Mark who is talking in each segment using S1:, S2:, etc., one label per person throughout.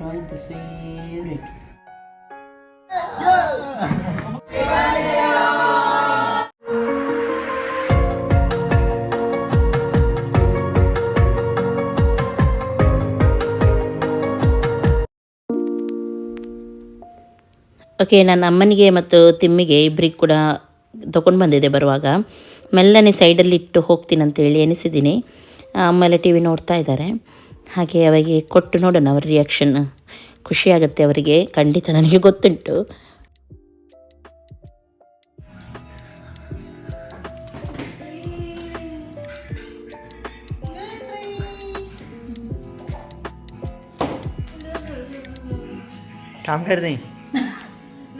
S1: ರಾಯ್ದು favourite okay ನನ್ನ ಅಮ್ಮನಿಗೆ ಮತ್ತು ತಿಮ್ಮಿಗೆ ಇಬ್ಬರಿಗೆ ಕೂಡ ತೊಗೊಂಡು ಬಂದಿದೆ ಬರುವಾಗ. ಮೆಲ್ಲನೆ ಸೈಡಲ್ಲಿ ಇಟ್ಟು ಹೋಗ್ತೀನಂತೇಳಿ ಎನಿಸಿದ್ದೀನಿ ಆಮೇಲೆ ಟಿ ವಿ ನೋಡ್ತಾ ಇದ್ದಾರೆ. ಹಾಗೆ ಅವರಿಗೆ ಕೊಟ್ಟು ನೋಡೋಣ ಅವ್ರ ರಿಯಾಕ್ಷನ್ ಖುಷಿಯಾಗುತ್ತೆ ಅವರಿಗೆ ಖಂಡಿತ ನನಗೆ ಗೊತ್ತುಂಟು
S2: काम कर दें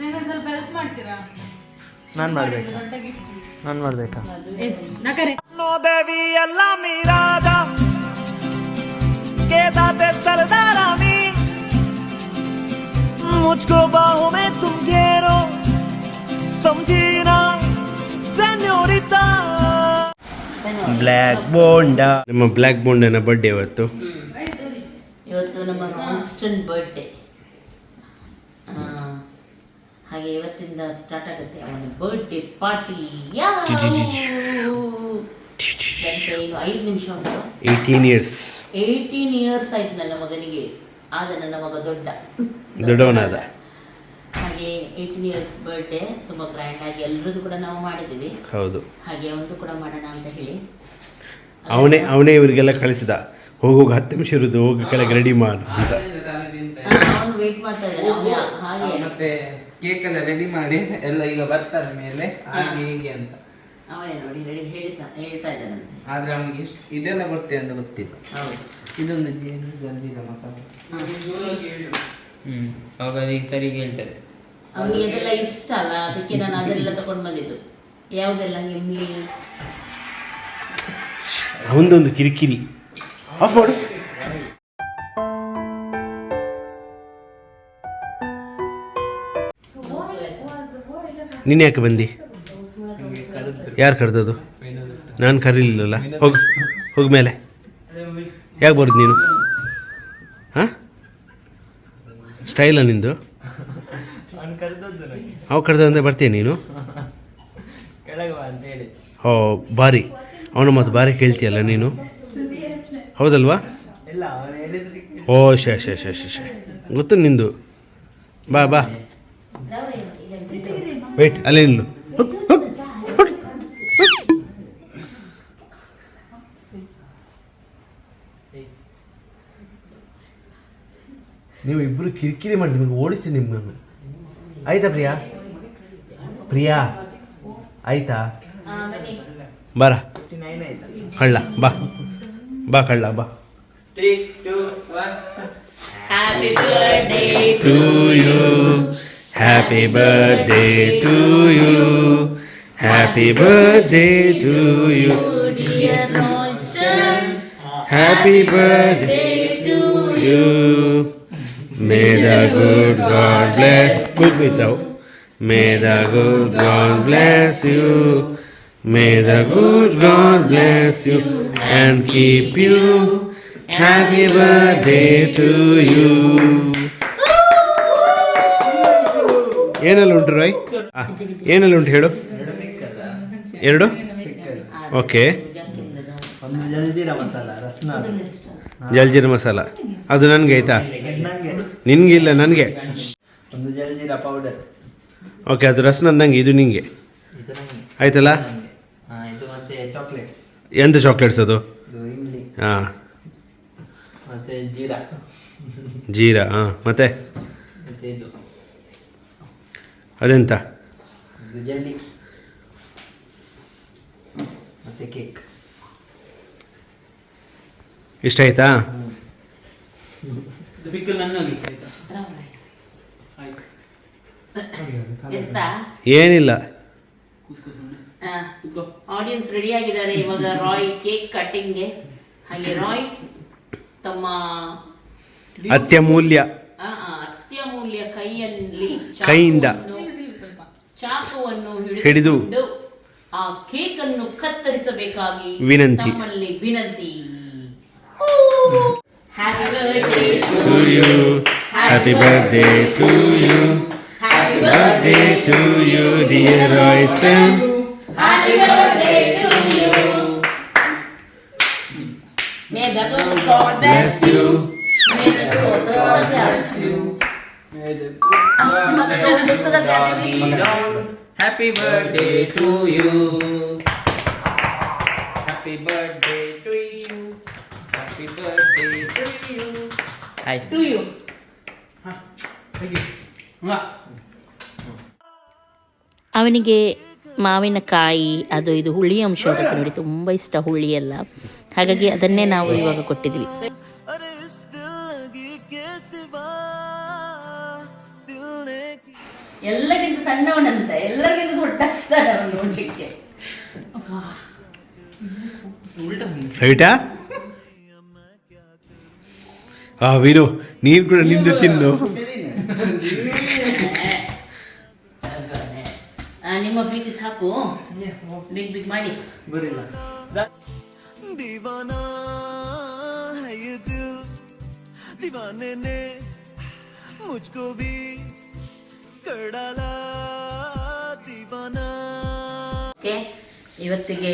S3: ನನಗೆ ಸ್ವಲ್ಪ ಹೆಲ್ಪ್ ಮಾಡ್ತೀರಾ
S2: ನಾನು ಮಾಡ್ಬೇಕಾ
S3: ದೊಡ್ಡ ಗಿಫ್ಟ್
S2: ನಾನು ಮಾಡ್ಬೇಕಾ
S3: ನಕರೆ
S2: नो देवी अल्लाह मीरादा के दाते सरदारानी मुझको बाहों में तुम घेरो समझी ना सेन्योरिटा ಬ್ಲ್ಯಾಕ್ ಬೋಂಡ
S4: ನಮ್ಮ ಬ್ಲ್ಯಾಕ್ ಬೋಂಡನ ಬರ್ಡೇ ಇವತ್ತು
S1: ಇವತ್ತು ನಮ್ಮ ರಾನ್ಸ್ಟನ್ ಬರ್ಡೇ ಹಾಗೆ ಇವತ್ತಿಂದ ಸ್ಟಾರ್ಟ್ ಆಗುತ್ತೆ ಅವನ ಬರ್ಡೇ ಪಾರ್ಟಿ ಏನು ಐದು ನಿಮಿಷ ಉಂಟು
S4: ಏಯ್ಟೀನ್ ಇಯರ್ಸ್
S1: ಏಯ್ಟೀನ್ ಇಯರ್ಸ್ ಆಯ್ತು ನನ್ನ ಮಗನಿಗೆ. ಆದ ನನ್ನ ಮಗ ದೊಡ್ಡ.
S4: ದೊಡ್ಡವನಾದ.
S1: ಹಾಗೆ ಏಯ್ಟೀನ್ ಇಯರ್ಸ್ ಬರ್ಡೇ ತುಂಬಾ ಗ್ರ್ಯಾಂಡ್ ಆಗಿ ಎಲ್ರದ್ದು ಕೂಡ ನಾವು ಮಾಡಿದ್ದೀವಿ.
S4: ಹೌದು.
S1: ಹಾಗೆ ಒಂದು ಕೂಡ ಮಾಡೋಣ ಅಂತ ಹೇಳಿ.
S4: ಅವನೇ ಅವನೇ ಇವರಿಗೆಲ್ಲ ಕಳಿಸಿದ. ಹೋಗೋಗ ಹತ್ತು ನಿಮಿಷ ಇರುದು ಹೋಗಿ ಕೆಳಗೆ ರೆಡಿ ಮಾಡು ಅಂತ.
S1: ಅವನು ವೇಟ್ ಮಾಡ್ತಾ ಇದ್ದಾನೆ ಅವನೇ ಹಾಗೆ.
S5: ಮತ್ತೆ ಕೇಕ್ ಎಲ್ಲ ರೆಡಿ ಮಾಡಿ ಎಲ್ಲ ಈಗ ಬರ್ತಾರೆ ಮೇಲೆ. ಹಾಗೆ ಹೀಗೆ ಅಂತ.
S1: ಅವನೇ ನೋಡಿ ಹೇಳ್ತಾ ಹೇಳ್ತಾ ಇದ್ದಾನಂತೆ.
S5: ಆದ್ರೆ ಅವನಿಗೆ ಇಷ್ಟು ಇದೆಲ್ಲ ಬರ್ತದೆ ಅಂತ ಗೊತ್ತಿಲ್ಲ.
S1: ಹೌದು.
S5: ಇದೊಂದು ಜೇನು ಗಂಜಿಲ ಮಸಾಲೆ
S6: ಹ್ಮ್. ಅವಾಗ ಈಗ ಸರಿಗೆ ಹೇಳ್ತಾರೆ.
S1: ಅವನಿಗೆ ಅದೆಲ್ಲ ಇಷ್ಟ ಅಲ್ಲ ಅದಕ್ಕೆ ನಾನು ಅದೆಲ್ಲ ತಗೊಂಡು ಬಂದಿದ್ದು. ಯಾವುದೆಲ್ಲ ಇಮ್ಲಿ
S4: ಅವನದೊಂದು ಕಿರಿಕಿರಿ. ಆಫ್ ಮಾಡು. ನೀನು ಯಾಕೆ ಬಂದಿ? ಯಾರು ಕರೆದದು ನಾನು ಕರೀಲಿಲ್ಲಲ್ಲ. ಹೋಗಿ, ಹೋಗ ಮೇಲೆ. ಯಾಕೆ ಬರೋದು ನೀನು? ಹಾಂ? ಸ್ಟೈಲ ನಿಂದು? ಅವು ಕರೆದಂದ್ರೆ ಬರ್ತೀಯ ನೀನು? ಓ ಬಾರಿ ಅವನ ಮತ್ತು ಬಾರಿ ಕೇಳ್ತೀಯಲ್ಲ ನೀನು? ಹೌದಲ್ವಾ? ಓ ಶೇ ಶೇ ಶೇ ಶೇ ಶೇ. ಗೊತ್ತು ನಿಂದು. ಬಾ ಬಾ. ವೆಯ್ಟ್ ಅಲ್ಲೇ ನಿಲ್ಲು ಹೋಗ್, ಹೋಗ್, ಹೋಗ್, ಹೋಗ್. ನೀವು ಇಬ್ಬರು ಕಿರಿಕಿರಿ ಮಾಡಿ ನಿಮಗೆ ಓಡಿಸ್ತೀನಿ ನಿಮ್ಮನ್ನು. ಆಯ್ತಾ ಪ್ರಿಯಾ? ಪ್ರಿಯಾ? ಆಯ್ತಾ? ಬರ. ಕಳ್ಳ ಬಾ. ಬಾ ಕಳ್ಳ ಬಾ.
S1: Three
S4: to you happy birthday to you happy birthday to you happy birthday to you. the good God bless. Good without. May the good God bless you. May the good God bless you and keep you. Happy birthday to you. ಏನೆಲ್ಲ ಉಂಟು ರಾಯ್ ಆ, ಏನೆಲ್ಲ ಉಂಟು ಹೇಳು ಎರಡು okay
S5: ಒಂದು ಜಲ್ಜೀರ ಮಸಾಲ ರಸ್ನ.
S4: ಜಲ್ಜೀರ ಮಸಾಲ. ಅದು ನನಗೆ ಆಯ್ತಾ?
S5: ನಂಗೆ.
S4: ಇಲ್ಲ ನನಗೆ.
S5: ಒಂದು ಜಲ್ಜೀರ ಪೌಡರ್
S4: ಓಕೆ ಅದು ರಸ್ನ ನಂದಂಗೆ ಇದು ನಿಂಗೆ.
S5: ಇದು ನಂಗೆ.
S4: ಆಯ್ತಲ್ಲ?
S5: ಹಾ ಇದು ಮತ್ತೆ ಚಾಕ್ಲೇಟ್ಸ್
S4: ಎಂತ ಚಾಕ್ಲೇಟ್ಸ್ ಅದು?
S5: ಇದು ಇಮ್ಲಿ
S4: ಹಾಂ.
S5: ಮತ್ತೆ ಜೀರಾ.
S4: ಜೀರಾ ಹಾಂ. ಮತ್ತೆ?
S5: ಮತ್ತೆ ಇದು.
S4: ಅದೆಂತ?
S5: ಇದು ಜಲ್ಲಿ. ಮತ್ತೆ ಕೇಕ್
S4: ಇಷ್ಟ ಆಯ್ತಾ? ಏನಿಲ್ಲ.
S1: ಆಡಿಯನ್ಸ್ ರೆಡಿ ಆಗಿದ್ದಾರೆ ಇವಾಗ ರಾಯ್ ಕೇಕ್ ಕಟ್ಟಿಂಗ್ಗೆ ಹಾಗೆ ರಾಯ್ ತಮ್ಮ
S4: ಅತ್ಯಮೂಲ್ಯ.
S1: ಆ, ಆ, ಅತ್ಯಮೂಲ್ಯ ಕೈಯಲ್ಲಿ
S4: ಕೈಯಿಂದ.
S1: ಚಾಕುವನ್ನು-
S4: ಹಿಡಿದು
S1: ಆ ಕೇಕ್ ಅನ್ನು ಕತ್ತರಿಸಬೇಕಾಗಿ
S4: ವಿನಂತಿ.
S1: ವಿನಂತಿ. Happy birthday
S4: to you. Happy birthday to you. Happy birthday to you, dear Royston. Happy birthday to you.
S1: May the Lord bless
S4: you.
S1: May the good bless you.
S5: May the good God bless you. Happy birthday to you. Happy birthday.
S1: Hai. Do you. ಅವನಿಗೆ ಮಾವಿನಕಾಯಿ ಅದು ಇದು ಹುಳಿ ಅಂಶ ನೋಡಿ ತುಂಬ ಇಷ್ಟ ಹುಳಿ ಎಲ್ಲ. ಹಾಗಾಗಿ ಅದನ್ನೇ ನಾವು ಇವಾಗ ಕೊಟ್ಟಿದ್ವಿ. ಎಲ್ಲಗಿಂತ ಸಣ್ಣವನಂತ ಎಲ್ಲರಿಗಿಂತ ದೊಡ್ಡ ನೋಡ್ಲಿಕ್ಕೆ.
S4: ಆ ವೀರು ನೀರು ಕೂಡ ನಿಂದು ತಿನ್ನು.
S1: ನಿಮ್ಮ ಪ್ರೀತಿ ಸಾಕು. ಬಿಗ್ ಬಿಗ್ ಮಾಡಿ.
S2: ಬರಿಲ್ಲ. ದಿವಾನ ದಿವಾನೆ ನೆ ಮುಜ್ಕೋ ಬಿ ಕಡಲ ದಿವಾನ.
S1: ಓಕೆ. ಇವತ್ತಿಗೆ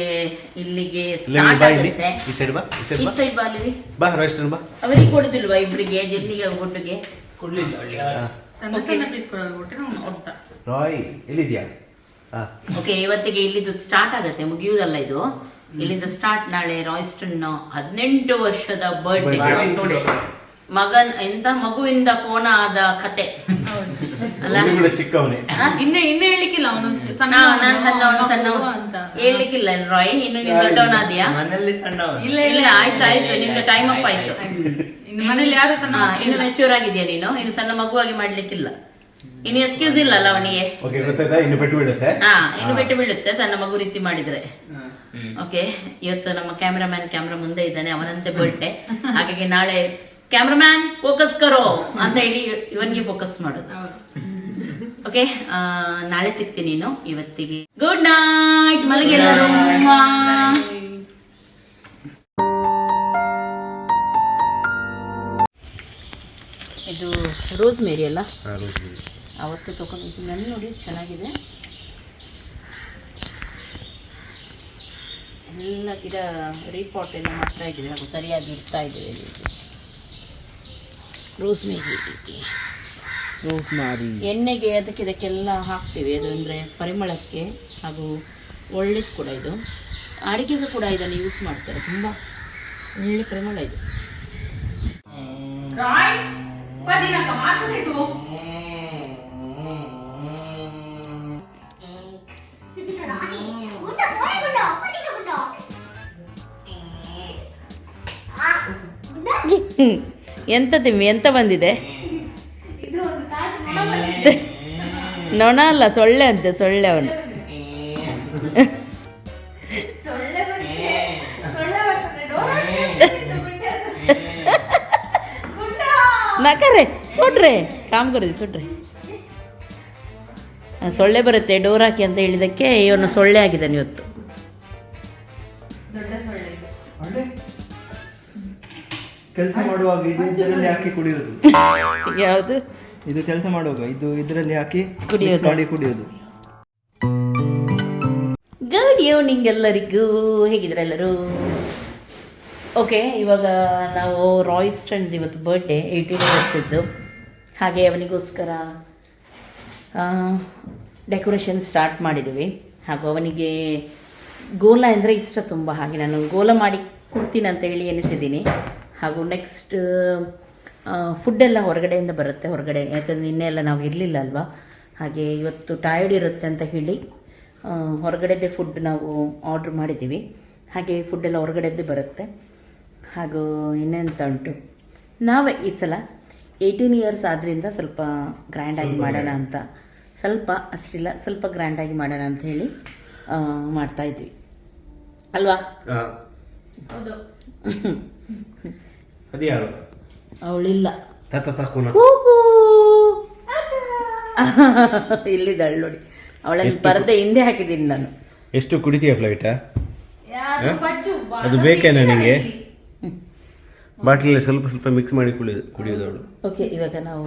S1: ಇಲ್ಲಿಗೆ
S4: ಇಲ್ಲಿ
S1: ಸ್ಟಾರ್ಟ್ ಆಗುತ್ತೆ.
S4: ಈ ಸೈಡ್ ಬಾ ಈ ಸೈಡ್
S1: ಈ
S4: ಬಾ.
S1: ಸೈಡ್ ಬಾ ಅಲ್ಲಿ.
S4: ಬಾ ರಾಯ್ಸ್ಟನ್ ಬಾ.
S1: ಅವರಿಗೆ ಕೊಡುದಿಲ್ವಾ ಇಬ್ರಿಗೆ ಜೆಲ್ಲಿಗೆ
S3: ಒಟ್ಟಿಗೆ
S4: ರಾಯ್ ಎಲ್ಲಿದ್ಯಾ? ಹಾ.
S1: ಓಕೆ ಇವತ್ತಿಗೆ ಇಲ್ಲಿದು ಸ್ಟಾರ್ಟ್ ಆಗುತ್ತೆ ಮುಗಿಯುವುದಲ್ಲ ಇದು. ಇಲ್ಲಿಂದ ಸ್ಟಾರ್ಟ್ ನಾಳೆ ರಾಯ್ಸ್ಟನ್ ಹದಿನೆಂಟು ವರ್ಷದ ಬರ್ಡೇ ನೋಡಿ ಮಗನ್ ಎಂತ ಮಗುವಿಂದ ಕೋಣ ಆದ ಕತೆ. ಅಲ್ಲ?
S4: ಅವ್ನು ಚಿಕ್ಕವನೇ.
S3: ಇನ್ನೇ ಇನ್ನೇ ಹೇಳಿಕ್ಕಿಲ್ಲ ಅವನು ಸಣ್ಣ
S1: ನಾನು ನಾನ್ ಸಣ್ಣವನು ಸಣ್ಣವ
S3: ಅಂತ
S1: ಹೇಳ್ಲಿಕ್ಕಿಲ್ಲ ರಾಯ್ ಇನ್ನು ನೀನ್ ದೊಡ್ಡವನಾದ್ಯಾ?
S5: ಮನೆಯಲ್ಲಿ ಸಣ್ಣವ
S3: ಇಲ್ಲ
S1: ಇಲ್ಲ ಆಯ್ತು ಆಯ್ತು. ನಿಂದು ಟೈಮ್ ಅಪ್ ಆಯ್ತು.
S3: ಇನ್ನು ಮನೇಲಿ ಯಾರು ಸಣ್ಣ
S1: ಇನ್ನು ಮೆಚೂರ್ ಆಗಿದ್ಯಾ ನೀನು? ಇನ್ನು ಸಣ್ಣ ಮಗುವಾಗಿ ಮಾಡ್ಲಿಕ್ಕಿಲ್ಲ. ಇನ್ನು ಎಕ್ಸ್ಕ್ಯೂಸ್ ಇಲ್ಲ ಅಲ್ಲ ಅವನಿಗೆ?
S4: ಓಕೆ ಗೊತ್ತಾಯ್ತಾ? ಇನ್ನು ಬಿಟ್ಟು ಬಿಡುತ್ತೆ?
S1: ಹಾ ಇನ್ನು ಬಿಟ್ಟು ಬೀಳುತ್ತೆ ಸಣ್ಣ ಮಗು ರೀತಿ ಮಾಡಿದ್ರೆ. ಓಕೆ ಇವತ್ತು ನಮ್ಮ ಕ್ಯಾಮ್ರಾಮ್ಯಾನ್ ಕ್ಯಾಮ್ರಾ ಮುಂದೆ ಇದ್ದಾನೆ. ಅವನಂತೆ ಬರ್ಡೇ ಹಾಗಾಗಿ ನಾಳೆ ಕ್ಯಾಮ್ರಾಮ್ಯಾನ್ ಫೋಕಸ್ ಕರೋ ಅಂತ ಹೇಳಿ ಇವನ್ಗೆ ಫೋಕಸ್ ಮಾಡೋದು. ಓಕೆ ನಾಳೆ ಸಿಗ್ತೀನಿ ನೀನು ಇವತ್ತಿಗೆ. ಗುಡ್ ನೈಟ್ ಮಲಗೆಲ್ಲರೂ. ಇದು ರೋಸ್ ಮೇರಿ ಅಲ್ಲ ಅವತ್ತು ತಗೊಂಡಿದ್ದು. ನನ್ನ ನೋಡಿ ಚೆನ್ನಾಗಿದೆ. ಎಲ್ಲ ಗಿಡ ರೀಪಾಟ್ ಎಲ್ಲ ಮಾಡ್ತಾ ಇದ್ದೀವಿ. ಹಾಗೂ ಸರಿಯಾಗಿ ಇಡ್ತಾ ಇದ್ದೀವಿ. ಇಲ್ಲಿ. ರೋಸ್ ಮೇರಿ ಎಣ್ಣೆಗೆ ಅದಕ್ಕೆ ಇದಕ್ಕೆಲ್ಲ ಹಾಕ್ತೀವಿ. ಅದು ಅಂದರೆ ಪರಿಮಳಕ್ಕೆ ಹಾಗೂ ಒಳ್ಳೇದು ಕೂಡ ಇದು. ಅಡಿಗೆಗೂ ಕೂಡ ಇದನ್ನು ಯೂಸ್ ಮಾಡ್ತಾರೆ. ತುಂಬ ಒಳ್ಳೆ ಪರಿಮಳ ಇದು.
S3: Mm-hmm.
S1: ಎಂತ ತಿಮ್ಮಿ ಎಂತ ಬಂದಿದೆ? ನೊಣ ಅಲ್ಲ ಸೊಳ್ಳೆ ಅಂತೆ ಸೊಳ್ಳೆ ಅವನು. ನಕರೆ ಸುಡ್ರೆ ಕಾಮ್ ಕರಿದಿ ಸುಡ್ರೆ. ಸೊಳ್ಳೆ ಬರುತ್ತೆ ಡೋರ್ ಹಾಕಿ ಅಂತ ಹೇಳಿದಕ್ಕೆ ಇವನು ಸೊಳ್ಳೆ ಆಗಿದ್ದಾನೆ ಇವತ್ತು.
S7: ಕೆಲಸ ಮಾಡುವಾಗ ಇದು ಇದರಲ್ಲಿ ಹಾಕಿ ಕುಡಿಯೋದು.
S1: ಯಾವುದು?
S7: ಇದು ಕೆಲಸ ಮಾಡುವಾಗ ಇದು ಇದರಲ್ಲಿ ಹಾಕಿ
S1: ಕುಡಿಯೋದು.
S7: ಮಾಡಿ ಕುಡಿಯೋದು.
S1: ಗುಡ್ ಈವ್ನಿಂಗ್ ಎಲ್ಲರಿಗೂ. ಹೇಗಿದ್ರೆ ಎಲ್ಲರೂ? ಓಕೆ ಇವಾಗ ನಾವು ರಾಯ್ಸ್ಟನ್ದು ಇವತ್ತು ಬರ್ಡೇ ಏಯ್ಟೀನ್ ಇಯರ್ಸಿದ್ದು ಹಾಗೆ ಅವನಿಗೋಸ್ಕರ ಡೆಕೋರೇಷನ್ ಸ್ಟಾರ್ಟ್ ಮಾಡಿದ್ದೀವಿ. ಹಾಗೂ ಅವನಿಗೆ ಗೋಲ ಅಂದರೆ ಇಷ್ಟ ತುಂಬ. ಹಾಗೆ ನಾನು ಗೋಲ ಮಾಡಿ ಕೊಡ್ತೀನಿ ಅಂತ ಹೇಳಿ ಎನಿಸಿದ್ದೀನಿ ಹಾಗೂ ನೆಕ್ಸ್ಟ್ ಫುಡ್ಡೆಲ್ಲ ಹೊರಗಡೆಯಿಂದ ಬರುತ್ತೆ ಹೊರಗಡೆ. ಯಾಕಂದರೆ ನಿನ್ನೆ ಎಲ್ಲ ನಾವು ಇರಲಿಲ್ಲ ಅಲ್ವಾ? ಹಾಗೆ ಇವತ್ತು ಟಯರ್ಡ್ ಇರುತ್ತೆ ಅಂತ ಹೇಳಿ ಹೊರಗಡೆದೇ ಫುಡ್ ನಾವು ಆರ್ಡ್ರ್ ಮಾಡಿದ್ದೀವಿ. ಹಾಗೆ ಫುಡ್ಡೆಲ್ಲ ಹೊರಗಡೆದ್ದೇ ಬರುತ್ತೆ. ಹಾಗೂ ಇನ್ನೆಂತ ಉಂಟು? ನಾವೇ ಈ ಸಲ ಏಯ್ಟೀನ್ ಇಯರ್ಸ್ ಆದ್ದರಿಂದ ಸ್ವಲ್ಪ ಗ್ರ್ಯಾಂಡಾಗಿ ಮಾಡೋಣ ಅಂತ ಸ್ವಲ್ಪ ಅಷ್ಟಿಲ್ಲ ಸ್ವಲ್ಪ ಗ್ರ್ಯಾಂಡಾಗಿ ಮಾಡೋಣ ಅಂತ ಹೇಳಿ ಆ, ಮಾಡ್ತಾ ಇದ್ವಿ. ಅಲ್ವಾ?
S3: ಹೌದು.
S4: ಅದು ಯಾರು?
S1: ಅವಳಿಲ್ಲ.
S4: ತಾತ ತಾಕುನ?
S1: ಕೂಗು. ಇಲ್ಲಿದ್ದಾಳೆ ನೋಡಿ. ಅವಳನ್ನು
S4: ಎಷ್ಟು
S1: ಪರದೆ ಹಿಂದೆ ಹಾಕಿದ್ದೀನಿ ನಾನು.
S4: ಎಷ್ಟು ಕುಡಿತೀಯ ಫ್ಲೈಟಾ ಅದು ಬೇಕೇನಾ ನಿಮಗೆ ಬಾಟ್ಲಲ್ಲಿ ಸ್ವಲ್ಪ ಸ್ವಲ್ಪ ಮಿಕ್ಸ್ ಮಾಡಿ ಕುಡಿಯೋದು ಕುಡಿಯೋದು ಅವಳು.
S1: ಓಕೆ ಇವಾಗ ನಾವು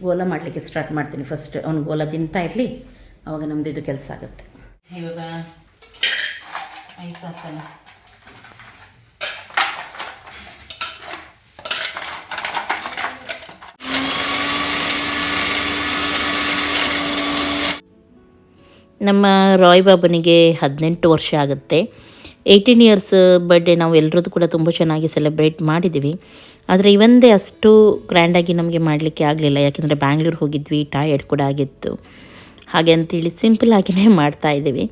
S1: ಗೋಲ ಮಾಡಲಿಕ್ಕೆ ಸ್ಟಾರ್ಟ್ ಮಾಡ್ತೀನಿ ಫಸ್ಟ್ ಅವ್ನು ಗೋಲ ತಿಂತಾ ಇರಲಿ ಅವಾಗ ನಮ್ಮದು ಇದು ಕೆಲಸ ಆಗುತ್ತೆ. ಇವಾಗ ಐಸ್ ಹಾಕ್ತಾನೆ ನಮ್ಮ ರಾಯ್ ಬಾಬನಿಗೆ ಹದಿನೆಂಟು ವರ್ಷ ಆಗುತ್ತೆ. ಏಯ್ಟೀನ್ ಇಯರ್ಸ್ ಬರ್ಡೇ ನಾವು ಎಲ್ಲರದ್ದು ಕೂಡ ತುಂಬ ಚೆನ್ನಾಗಿ ಸೆಲೆಬ್ರೇಟ್ ಮಾಡಿದ್ದೀವಿ ಆದರೆ ಇವಂದೇ ಅಷ್ಟು ಗ್ರ್ಯಾಂಡಾಗಿ ನಮಗೆ ಮಾಡಲಿಕ್ಕೆ ಆಗಲಿಲ್ಲ. ಯಾಕೆಂದರೆ ಬ್ಯಾಂಗ್ಳೂರು ಹೋಗಿದ್ವಿ ಟಯರ್ಡ್ ಕೂಡ ಆಗಿತ್ತು. ಹಾಗೆ ಅಂತೇಳಿ ಸಿಂಪಲ್ ಆಗಿನೇ ಮಾಡ್ತಾ ಇದ್ದೀವಿ.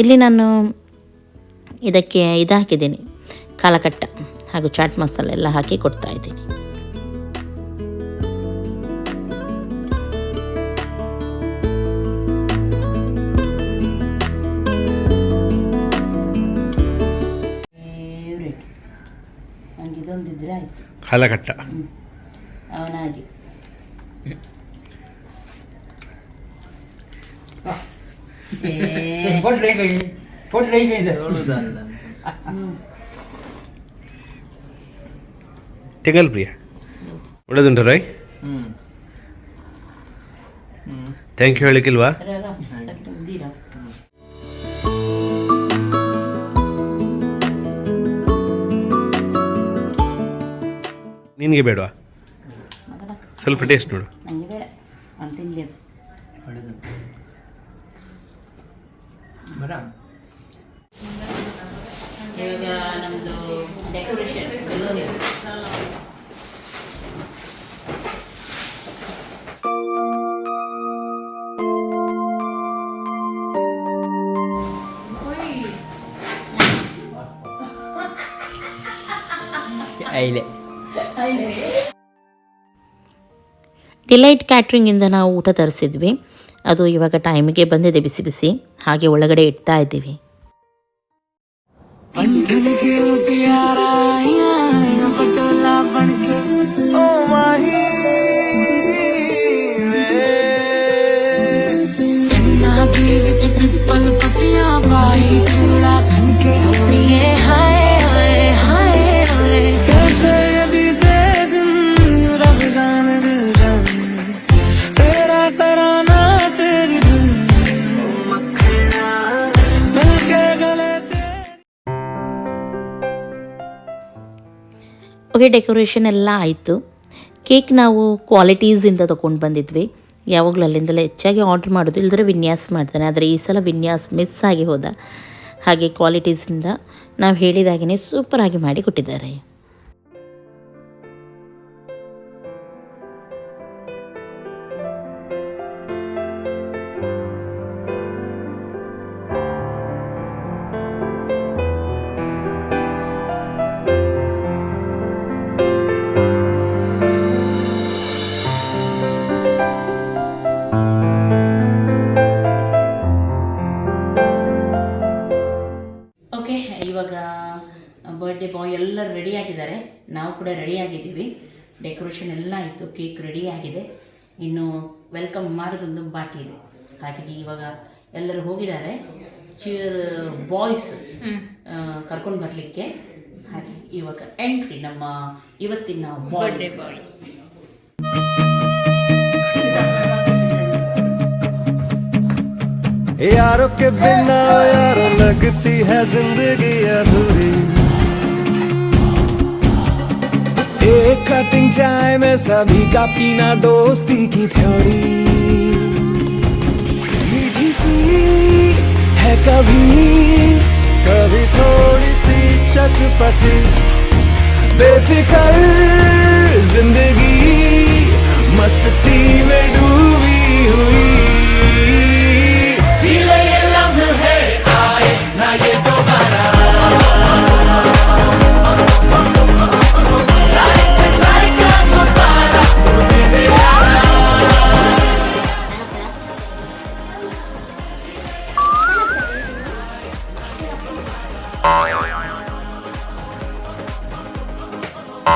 S1: ಇಲ್ಲಿ ನಾನು ಇದಕ್ಕೆ ಇದಾಕಿದ್ದೀನಿ. ಹಾಕಿದ್ದೀನಿ ಕಾಲಕಟ್ಟ ಹಾಗೂ ಚಾಟ್ ಮಸಾಲೆ ಎಲ್ಲ ಹಾಕಿ ಕೊಡ್ತಾ ಆಯಿತು
S4: ಕಾಲಕಟ್ಟ
S1: ಅವನಾಗಿ
S6: ಕೊಡ್ಲಿ ಕೈ ಕೊಡ್ಲಿ ಕೈ ಸರ್
S5: ಹೇಳುದಲ್ಲ
S4: ತೆಗಲ್ ಪ್ರಿಯ ಒಳ್ಳೆದುಂಟ ರಾಯ್
S5: ಹ್ಮ್ ಹ್ಮ್
S4: ಥ್ಯಾಂಕ್ ಯು ಹೇಳಿಕ್ಕಿಲ್ವಾ ನಿನಗೆ ಬೇಡವಾ? ಸ್ವಲ್ಪ ಟೇಸ್ಟ್ ನೋಡು.
S1: ನನಗೆ ಬೇಡ. ಅಂತ ತಿನ್ಲಿ ಡಿಲೈಟ್ ಕ್ಯಾಟ್ರಿಂಗಿಂದ ನಾವು ಊಟ ತರಿಸಿದ್ವಿ ಅದು ಇವಾಗ ಟೈಮಿಗೆ ಬಂದಿದೆ ಬಿಸಿ ಬಿಸಿ ಹಾಗೆ ಒಳಗಡೆ ಇಡ್ತಾ ಇದ್ದೀವಿ
S2: बंधन के मुटियारा आइया आइया पटोला बन
S1: ಓಕೆ ಡೆಕೋರೇಷನ್ ಎಲ್ಲ ಆಯಿತು. ಕೇಕ್ ನಾವು ಕ್ವಾಲಿಟೀಸಿಂದ ತೊಗೊಂಡು ಬಂದಿದ್ವಿ. ಯಾವಾಗಲೂ ಅಲ್ಲಿಂದಲೇ ಹೆಚ್ಚಾಗಿ ಆರ್ಡ್ರ್ ಮಾಡೋದು. ಇಲ್ಲದ್ರೆ ವಿನ್ಯಾಸ ಮಾಡ್ತಾನೆ. ಆದರೆ ಈ ಸಲ ವಿನ್ಯಾಸ ಮಿಸ್ ಆಗಿ ಹೋದ. ಹಾಗೆ ಕ್ವಾಲಿಟೀಸಿಂದ ನಾವು ಹೇಳಿದಾಗೇ ಸೂಪರಾಗಿ ಮಾಡಿ ಕೊಟ್ಟಿದ್ದಾರೆ. ಹಾಗಾಗಿ ಇವಾಗ ಎಲ್ಲರೂ ಹೋಗಿದ್ದಾರೆ ಚಿಯರ್ ಬಾಯ್ಸ್ ಕರ್ಕೊಂಡು ಬರಲಿಕ್ಕೆ ಹಾಗೆ ಇವಾಗ ಎಂಟ್ರಿ ನಮ್ಮ ಇವತ್ತಿನ ಬರ್ಡೇ ಬಾಯ್
S2: यारों के बिना यार लगती है जिंदगी अधूरी एक कटिंग चाय में सभी का पीना दोस्ती की थ्योरी है कभी कभी थोड़ी सी चटपटी बेफिकर जिंदगी मस्ती में डूबी हुई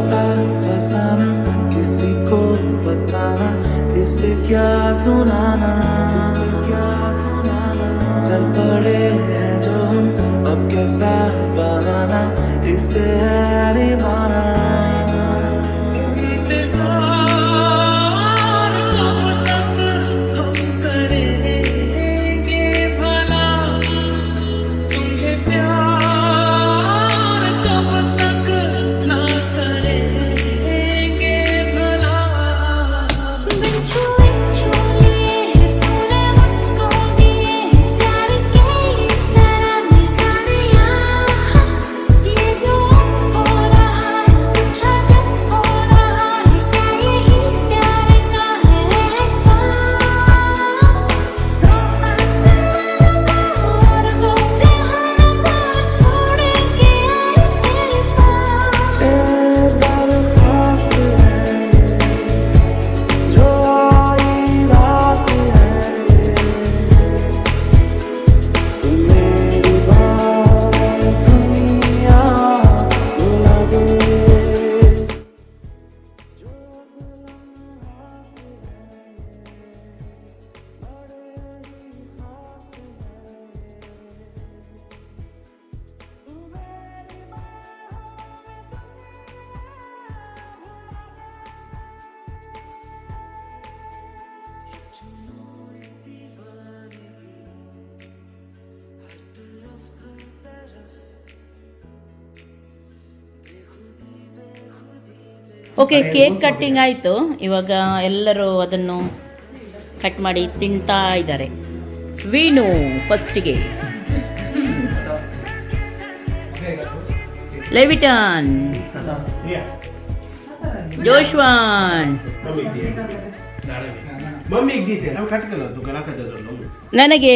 S2: सा फसाना किसी को बताना किसे क्या सुनाना stand.
S1: Okay cake cutting ಆಯಿತು. ಇವಾಗ ಎಲ್ಲರೂ ಅದನ್ನು ಕಟ್ ಮಾಡಿ ತಿಂತಾ ಇದ್ದಾರೆ. ವೀಣು ಫಸ್ಟಿಗೆ ಲೆವಿಟನ್ ಜೋಶ್ವಾನ್ ನನಗೆ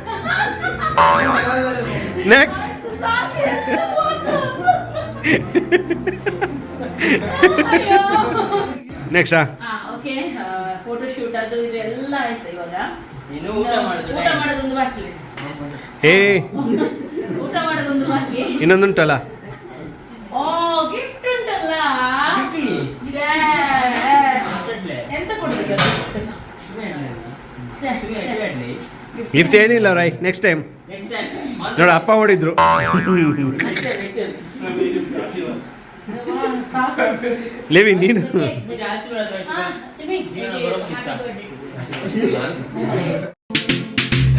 S4: Next. Next. Next, ah.
S1: Okay photo shoot ಅದು ಇದೆಲ್ಲ ಆಯ್ತು ಇವಾಗ
S5: ಊಟ ಮಾಡುದು
S1: ಊಟ ಮಾಡೋದೊಂದು ಬಾಕಿ
S4: ಹೇ
S1: ಊಟ ಮಾಡೋದೊಂದು ಬಾಕಿ
S4: ಇನ್ನೊಂದುಂಟಲ್ಲ
S1: ಓ ಗಿಫ್ಟ್ ಉಂಟಲ್ಲ ಛೇ. ಎಂತ ಕೊಡ್ಬೇಕು
S4: ಗಿಫ್ಟ್ ಏನಿಲ್ಲ ರೈ ನೆಕ್ಸ್ಟ್ ಟೈಮ್ ನೋಡ, ಅಪ್ಪ ಹೊಡಿದ್ರು ಲೇವಿ, ನೀನು?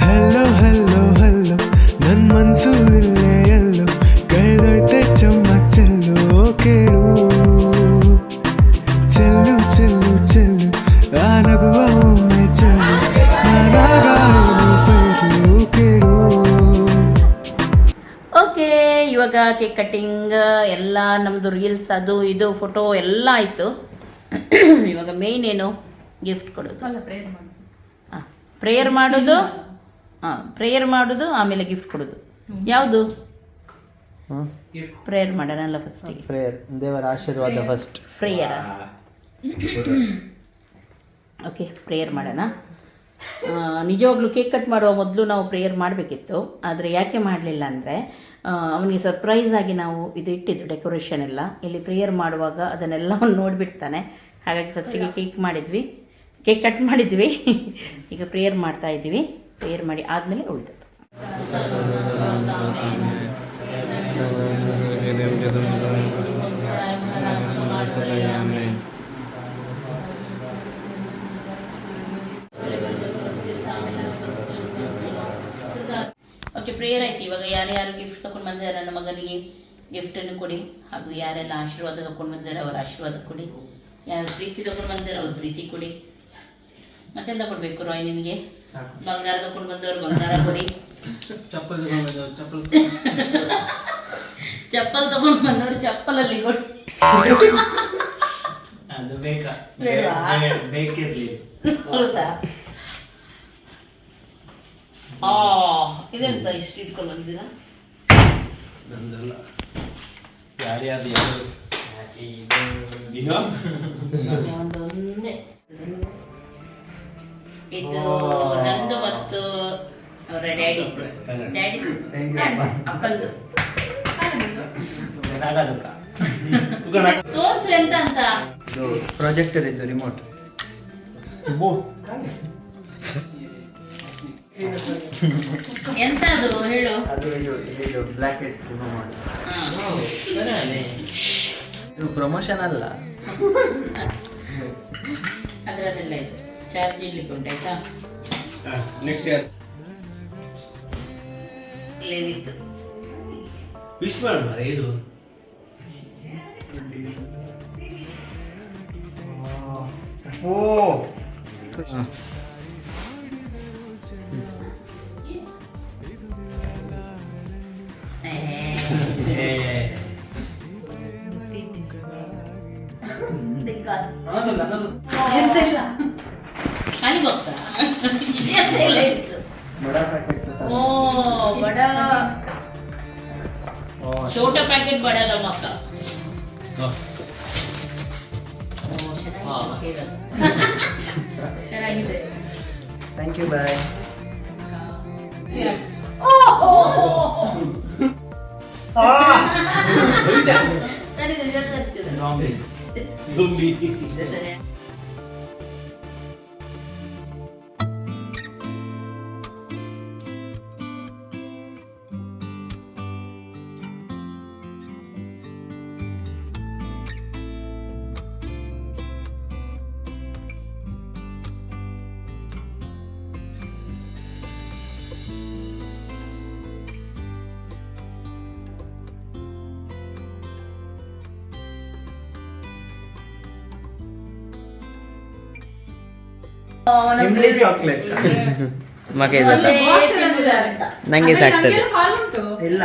S2: ಹಲೋ ಹಲೋ ಹಲೋ ನನ್ ಮನ್ಸು
S1: ಕೇಕ್ ಕಟ್ಟಿಂಗ್ ಎಲ್ಲ ನಮ್ಮದು ರೀಲ್ಸ್ ಅದು ಇದು ಫೋಟೋ ಎಲ್ಲ ಆಯಿತು. ಇವಾಗ ಮೇಯ್ನ್ ಏನು ಗಿಫ್ಟ್ ಕೊಡೋದು. ಹಾಂ ಪ್ರೇಯರ್ ಮಾಡೋದು ಹಾಂ ಪ್ರೇಯರ್ ಮಾಡೋದು ಆಮೇಲೆ ಗಿಫ್ಟ್ ಕೊಡೋದು. ಯಾವುದು? ಪ್ರೇಯರ್ ಮಾಡೋಣಲ್ಲ ಫಸ್ಟ್
S7: ಪ್ರೇಯರ್ ದೇವರ ಆಶೀರ್ವಾದ ಫಸ್ಟ್
S1: ಪ್ರೇಯರ್ ಓಕೆ ಪ್ರೇಯರ್ ಮಾಡೋಣ. ನಿಜವಾಗ್ಲೂ ಕೇಕ್ ಕಟ್ ಮಾಡುವ ಮೊದಲು ನಾವು ಪ್ರೇಯರ್ ಮಾಡಬೇಕಿತ್ತು. ಆದರೆ ಯಾಕೆ ಮಾಡಲಿಲ್ಲ ಅಂದರೆ ಅವನಿಗೆ ಸರ್ಪ್ರೈಸ್ ಆಗಿ ನಾವು ಇದು ಇಟ್ಟಿದ್ದು ಡೆಕೋರೇಷನ್ ಎಲ್ಲ. ಇಲ್ಲಿ ಪ್ರೇಯರ್ ಮಾಡುವಾಗ ಅದನ್ನೆಲ್ಲ ಅವ್ನು ನೋಡಿಬಿಡ್ತಾನೆ. ಹಾಗಾಗಿ ಫಸ್ಟಿಗೆ ಕೇಕ್ ಮಾಡಿದ್ವಿ. ಕೇಕ್ ಕಟ್ ಮಾಡಿದ್ವಿ. ಈಗ ಪ್ರೇಯರ್ ಮಾಡ್ತಾ ಇದ್ವಿ ಪ್ರೇಯರ್ ಮಾಡಿ ಆದಮೇಲೆ ಉಳಿದದ್ದು. ಪ್ರೇಯರ್ ಆಯ್ತು. ಇವಾಗ ಯಾರ್ಯಾರು ಗಿಫ್ಟ್ ತಗೊಂಡು ಬಂದಿದ್ದಾರೆ ನನ್ನ ಮಗನಿಗೆ ಗಿಫ್ಟನ್ನು ಕೊಡಿ. ಹಾಗೂ ಯಾರೆಲ್ಲ ಆಶೀರ್ವಾದ ತಗೊಂಡು ಬಂದಿದ್ದಾರೆ ಅವರ ಆಶೀರ್ವಾದ ಕೊಡಿ. ಯಾರು ಪ್ರೀತಿ ತಗೊಂಡು ಬಂದಿದ್ದಾರೆ ಅವ್ರ ಪ್ರೀತಿ ಕೊಡಿ. ಮತ್ತೆಂತ ಕೊಡ್ಬೇಕು ರಾಯ್ ನಿಮ್ಗೆ? ಬಂಗಾರ ತಗೊಂಡು ಬಂದವರು ಬಂಗಾರ ಕೊಡಿ.
S5: ಚಪ್ಪಲ್ ಚಪ್ಪಲ್.
S1: ಚಪ್ಪಲ್ ತಗೊಂಡು ಬಂದವರು ಚಪ್ಪಲಲ್ಲಿ ಕೊಡಿ.
S5: ಅದು ಬೇಕಾ? ಬೇಕಿರ್ಲಿ.
S1: ಹೌದಾ? ಆ ಇದೆಂತ ಇಷ್ಟು ಇಟ್ಕೊಂಡು ಬಂದಿದ್ದೀರಾ
S5: ನಂದಲ್ಲ. ಯಾರ್ಯಾರು ಯಾರು. ಇದು?
S1: ಇದು ನಂದು ಮತ್ತು ಅವರ ಡ್ಯಾಡಿ ಡ್ಯಾಡಿ ಅಪ್ಪಂದು. ತೋರ್ಸು ಎಂತ ಅಂತ.
S7: ಇದು ಪ್ರಾಜೆಕ್ಟರ್ ಇದ್ದು ರಿಮೋಟ್
S1: ಎಂತ ಅದು ಹೇಳು.
S7: ಅದು ಇದು ಇದು ಬ್ಲ್ಯಾಕ್ ಹೆಡ್ಸ್ ಮಾಡಿ. ಇದು ಪ್ರಮೋಷನ್ ಅಲ್ಲ.
S1: ಅದರ ಇದು. ಚಾರ್ಜ್ ಇಡ್ಲಿಕ್ಕೆ ಉಂಟಾಯ್ತಾ
S4: ನೆಕ್ಸ್ಟ್ ಇಯರ್
S1: ಇಲ್ಲಿತ್ತು
S5: ವಿಶ್ ಮಾಡು ಮಾರ್ರೆ, ಇದು.
S7: ಓ.
S3: ಇಲ್ಲ
S1: ಖಾಲಿ ಬಾಕ್ಸ ಎಂತ ಇಲ್ಲ ಇತ್ತು
S7: ಬಡ ಪ್ಯಾಕೆಟ್
S1: ಓ ಬಡ छोटा पैकेट बड़ा नमक का ಚೆನ್ನಾಗಿದೆ
S7: ಥ್ಯಾಂಕ್ ಯು ಬಾಯ್
S1: ನನಗೆ
S7: ಇಮ್ಲಿ ಚಾಕ್ಲೇಟ್ ಮಗ. ನಂಗೆ ಸಾಕ್ತದೆ. ಇಲ್ಲ.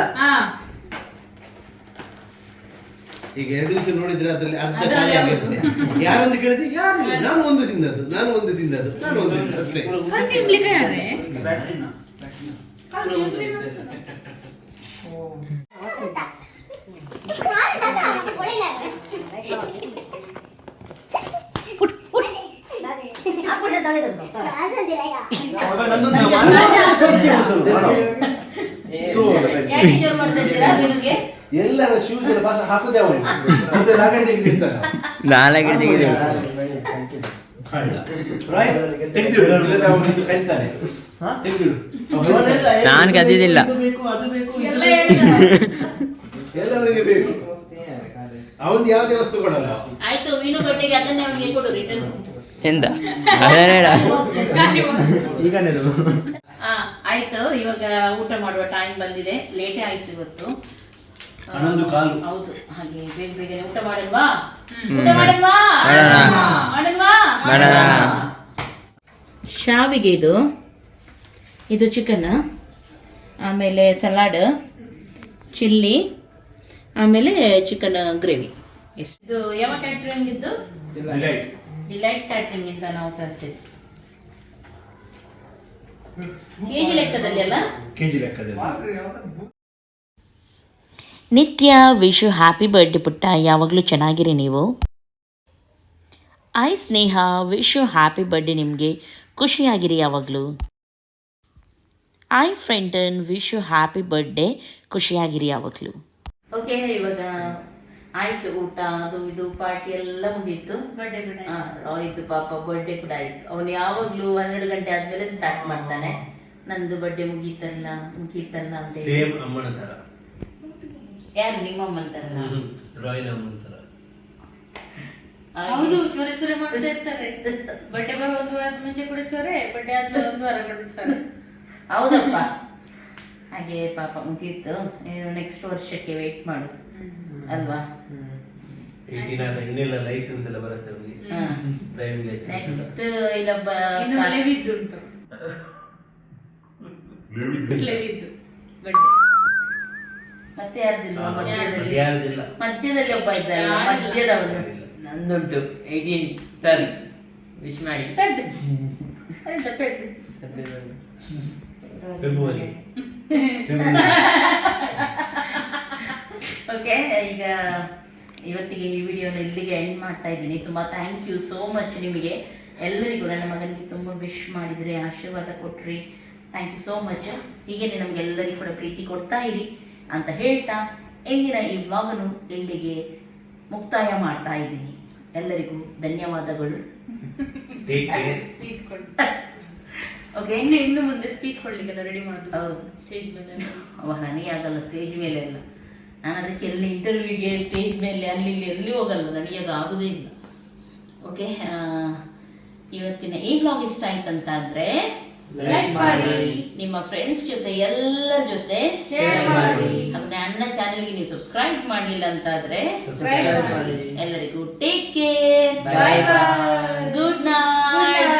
S4: ಈಗ ಎರಡು ದಿವಸ ನೋಡಿದ್ರೆ ಅದ್ರಲ್ಲಿ ಅರ್ಧ ಖಾಲಿ ಆಗಿರ್ತದೆ ಯಾರೊಂದು ಕೇಳಿದ್ರೆ ಯಾರಿಲ್ಲ ನಾನು ಒಂದು ತಿಂದದ್ದು ನಾನು ಒಂದು ತಿಂದದ್ದು ನಾನು ಒಂದು ತಿಂದದ್ದು ಅಷ್ಟೇ
S3: ಅದು ತಿನ್ಲಿಕ್ಕೆ ಯಾರೇ?
S5: ಬ್ಯಾಟ್ರಿನ
S3: ಅದು ತಿನ್ಲಿಕ್ಕೆ
S1: ಯಾಕೆ ಜೋರು ಮಾಡ್ತಾ ಇದ್ದೀರಾ ಮೀನುಗೆ?
S4: ಎಲ್ಲರ ಶೂಸ್ ಹಾಕುದೇ ಅವನು. ಮತ್ತೆ ತೆಗೆದಿರ್ತಾನೆ
S7: ನಾಲ್ಕು ನಾನ್.
S4: ಎಲ್ಲವರಿಗೆ ಬೇಕು ಅವನ್ ಯಾವುದೇ ವಸ್ತು ಕೊಡಲ್ಲ.
S1: ಆಯ್ತು ಮೀನು ಬಟ್ಟೆಗೆ ಅದನ್ನೇ ಅವ್ನಿಗೆ ಕೊಡು ರಿಟರ್ನ್
S7: ಎಂತ ಅದನ್ನೇಳ
S3: ಈಗ
S1: ಆಯ್ತು. ಇವಾಗ ಊಟ ಮಾಡುವ ಟೈಮ್ ಬಂದಿದೆ. ಲೇಟೇ ಆಯ್ತು ಇವತ್ತು.
S5: ಹನ್ನೊಂದು ಕಾಲು.
S1: ಹೌದು. ಹಾಗೆ ಬೇಗ ಬೇಗನೆ ಊಟ ಮಾಡಲ್ವಾ ಊಟ ಮಾಡಲ್ವಾ ಶಾವಿಗೆ ಇದು. ಇದು ಚಿಕನ್ ಆಮೇಲೆ ಸಲಾಡ್ ಚಿಲ್ಲಿ. ಆಮೇಲೆ ಚಿಕನ್ ಗ್ರೇವಿ ಇದು ಯಾವ ಕ್ಯಾಟ್ರಿಂಗ್ ಇದ್ದು ಡಿಲೈಟ್ ಕ್ಯಾಟ್ರಿಂಗ್ ಇಂದ ನಾವು ತರಿಸಿದ್ವಿ ಕೆಜಿ ಲೆಕ್ಕದಲ್ಲಿ ಅಲ್ಲ?
S7: ಕೆಜಿ ಲೆಕ್ಕದಲ್ಲಿ.
S1: ನಿತ್ಯ ವಿಶು ಹ್ಯಾಪಿ ಬರ್ಡೇ ಪುಟ್ಟ ಯಾವಾಗಲೂ ಚೆನ್ನಾಗಿರಿ ನೀವು. I Sneha wish you happy birthday ನಿಮಗೆ. ಖುಷಿಯಾಗಿರಿ ಯಾವಾಗಲೂ. ಐ ಫ್ರೆಂಡನ್ ವಿಶು ಹ್ಯಾಪಿ ಬರ್ಡೇ ಖುಷಿಯಾಗಿರಿ ಯಾವಾಗಲೂ. ಓಕೆ ಇವಾಗ ಆಯ್ತು ಊಟ ಅದು ಇದು ಪಾರ್ಟಿ ಎಲ್ಲ ಮುಗೀತು.
S3: ಬರ್ಡೇ
S1: ಆ, ಆಯ್ತು. ಪಾಪ ಬರ್ಡೇ ಕೂಡ ಆಯ್ತು. ಅವನು ಯಾವಾಗ್ಲೂ ಹನ್ನೆರಡು ಗಂಟೆ ಆದ್ಮೇಲೆ ಸ್ಟಾರ್ಟ್ ಮಾಡ್ತಾನೆ. ನಂದು ಬರ್ಡೆ ಮುಗೀತಲ್ಲ ಮುಗೀತಲ್ಲ ಅಂತ.
S4: ಸೇಮ್ ಅಮ್ಮನ ತರ.
S1: ಯಾರು ನಿಮ್ಮ ಅಮ್ಮಂತಾರಲ್ಲ
S4: ರಾಯಲ್ ಅಮ್ಮನ ತರ.
S3: ಹೌದು ಚೊರೆ ಚೊರೆ ಮಾಡ್ತಾ ಇರ್ತಾರೆ. ಬಟ್ಟೆ ಬರೋ ಒಂದು ವಾರ ಮುಂಚೆ ಕೂಡ ಚೊರೆ ಬಟ್ಟೆ ಆದ್ಮೇಲೆ ಒಂದು ವಾರ ಕೂಡ ಚೊರೆ.
S1: ಹೌದಪ್ಪ. ಹಾಗೆ ಪಾಪ ಮುಗೀತು. ನೆಕ್ಸ್ಟ್ ವರ್ಷಕ್ಕೆ ವೇಟ್ ಮಾಡು. ಅಲ್ವಾ?
S4: ಏಯ್ಟೀನ್ ಆದ ಇನ್ನೆಲ್ಲ ಲೈಸೆನ್ಸ್ ಎಲ್ಲ ಬರುತ್ತೆ ಅವನಿಗೆ ಡ್ರೈವಿಂಗ್ ಲೈಸೆನ್ಸ್
S1: ನೆಕ್ಸ್ಟ್ ಇಲ್ಲೊಬ್ಬ
S3: ಇನ್ನು ಲೆವಿದ್ದು ಉಂಟು. ಲೆವಿದ್ದು ಬಟ್ಟೆ
S1: ಮತ್ತೆ ಯಾರ್ದಿಲ್ವಾ ಮಧ್ಯದಲ್ಲಿ?
S4: ಯಾರ್ದಿಲ್ಲ.
S1: ಮಧ್ಯದಲ್ಲಿ ಒಬ್ಬ
S3: ಇದ್ದಾರೆ.
S1: ಮಧ್ಯದವನು.
S5: ನಂದುಂಟು ಏಯ್ಟೀನ್ ಟರ್ನ್ ವಿಶ್ ಮಾಡಿ.
S3: ಪೆಡ್ ಎಂತ ಪೆಡ್
S4: ಫೆಬ್ರವರಿ
S1: ಓಕೆ ಈಗ ಇವತ್ತಿಗೆ ಈ ವಿಡಿಯೋನ ಇಲ್ಲಿಗೆ ಎಂಡ್ ಮಾಡ್ತಾ ಇದ್ದೀನಿ. ತುಂಬ ಥ್ಯಾಂಕ್ ಯು ಸೋ ಮಚ್ ನಿಮಗೆ. ಎಲ್ಲರಿಗೂ ನನ್ನ ಮಗನಿಗೆ ತುಂಬ ವಿಶ್ ಮಾಡಿದರೆ ಆಶೀರ್ವಾದ ಕೊಟ್ರಿ. ಥ್ಯಾಂಕ್ ಯು ಸೋ ಮಚ್ ಹೀಗೆ ನಮಗೆಲ್ಲರಿಗೂ ಕೂಡ ಪ್ರೀತಿ ಕೊಡ್ತಾ ಇರಿ ಅಂತ ಹೇಳ್ತಾ ಇಂದಿನ ಈ ವ್ಲಾಗನ್ನು ಇಲ್ಲಿಗೆ ಮುಕ್ತಾಯ ಮಾಡ್ತಾ ಇದ್ದೀನಿ. ಎಲ್ಲರಿಗೂ ಧನ್ಯವಾದಗಳು.
S4: ಟೇಕ್ ಕೇರ್
S3: ಸ್ಪೀಚ್
S1: ಓಕೆ
S3: ಇನ್ನು ಇನ್ನು ಮುಂದೆ ಸ್ಪೀಚ್ ಕೊಡ್ಲಿಕ್ಕೆಲ್ಲ ರೆಡಿ ಮಾಡೋದು
S1: ಹೌದು.
S3: ಸ್ಟೇಜ್ ಮೇಲೆ
S1: ಅವ ನನಗೆ ಆಗಲ್ಲ ಸ್ಟೇಜ್ ಮೇಲೆ ಎಲ್ಲ ನಾನು ಅದಕ್ಕೆ ಎಲ್ಲಿ ಇಂಟರ್ವ್ಯೂಗೆ ಸ್ಟೇಜ್ ಮೇಲೆ ಅಲ್ಲಿ ಇಲ್ಲಿ ಎಲ್ಲಿ ಹೋಗಲ್ಲ ನನಗೆ ಅದು ಆಗೋದೇ ಇಲ್ಲ. ಓಕೆ ಇವತ್ತಿನ ಈ ವ್ಲಾಗ್ ಇಷ್ಟ ಆಯ್ತಂತಾದ್ರೆ
S3: ಲೈಕ್ ಮಾಡಿ.
S1: ನಿಮ್ಮ ಫ್ರೆಂಡ್ಸ್ ಜೊತೆ ಎಲ್ಲರ ಜೊತೆ
S3: ಶೇರ್ ಮಾಡಿ.
S1: ಅಂದ್ರೆ ಅನ್ನ ಚಾನೆಲ್ಗೆ ನೀವು ಸಬ್ಸ್ಕ್ರೈಬ್ ಮಾಡಲಿಲ್ಲ ಅಂತಾದ್ರೆ
S3: ಆದ್ರೆ
S1: ಎಲ್ಲರಿಗೂ take care
S3: bye bye
S1: good night